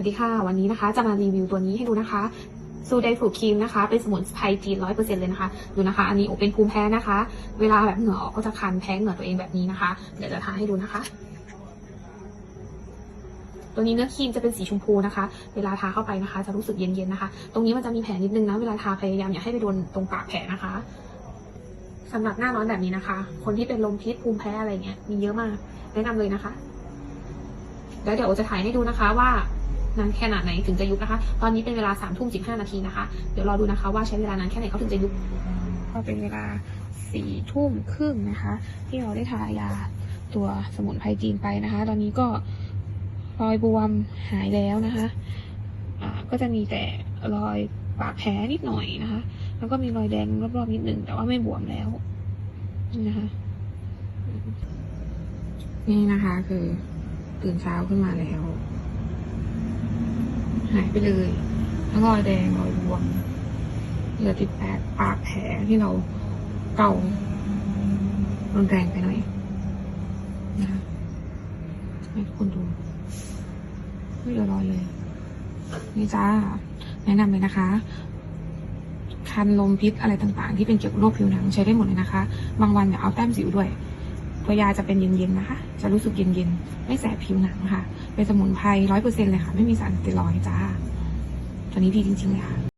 วัสดีค่ะ วันนี้นะคะจะมารีวิวตัวนี้ให้ดูนะคะซูไดฟลูครีมนะคะ เป็นสมุนไพรจีนร้อยเปอร์เซ็นต์เลยนะคะ ดูนะคะ อันนี้โอเป็นภูมิแพ้นะคะ เวลาแบบเหงื่อออกก็จะคันแพ้เหงื่อตัวเองแบบนี้นะคะ เดี๋ยวจะทาให้ดูนะคะ ตัวนี้เนื้อครีมจะเป็นสีชมพูนะคะ เวลาทาเข้าไปนะคะ จะรู้สึกเย็นๆนะคะ ตรงนี้มันจะมีแผลนิดนึงนะ เวลาทาพยายามอย่าให้ไปโดนตรงปากแผลนะคะสำหรับหน้าร้อนแบบนี้นะคะ คนที่เป็นลมพิษภูมิแพ้อะไรเงี้ยมีเยอะมาก แนะนำเลยนะคะ แล้วเดี๋ยวโอจะถ่ายให้ดูนะคะว่า นานแค่ไหนถึงจะยุบนะคะ ตอนนี้เป็นเวลาสามทุ่มสิบห้านาทีนะคะ เดี๋ยวรอดูนะคะว่าใช้เวลานานแค่ไหนเขาถึงจะยุบ ก็เป็นเวลาสี่ทุ่มครึ่งนะคะ ที่เราได้ทายาตัวสมุนไพรจีนไปนะคะ ตอนนี้ก็รอยบวมหายแล้วนะคะอ่าก็จะมีแต่รอยปากแผลนิดหน่อยนะคะ แล้วก็มีรอยแดงรอบๆนิดหนึ่งแต่ว่าไม่บวมแล้วนี่นะคะ นี่นะคะคือตื่นเช้าขึ้นมาแล้ว หายไปเลยทั้งรอยแดงรอยบวมเหลือติดแผลปากแผลที่เราเก่ารุนแรงไปหน่อยนะคะให้ทุกคนดูไม่เหลือรอยเลย นี่จ้า แนะนำเลยนะคะ คันลมพิษอะไรต่างๆ ที่เป็นเกี่ยวกับโรคผิวหนังใช้ได้หมดเลยนะคะ บางวันเนี่ยเอาแต้มสิวด้วย ตัวยาจะเป็นเย็นๆนะคะ จะรู้สึกเย็นๆ ไม่แสบผิวหนังค่ะ เป็นสมุนไพรร้อยเปอร์เซ็นเลยค่ะ ไม่มีสารสเตียรอยด์จ้า ตัวนี้ดีจริงๆเลยค่ะ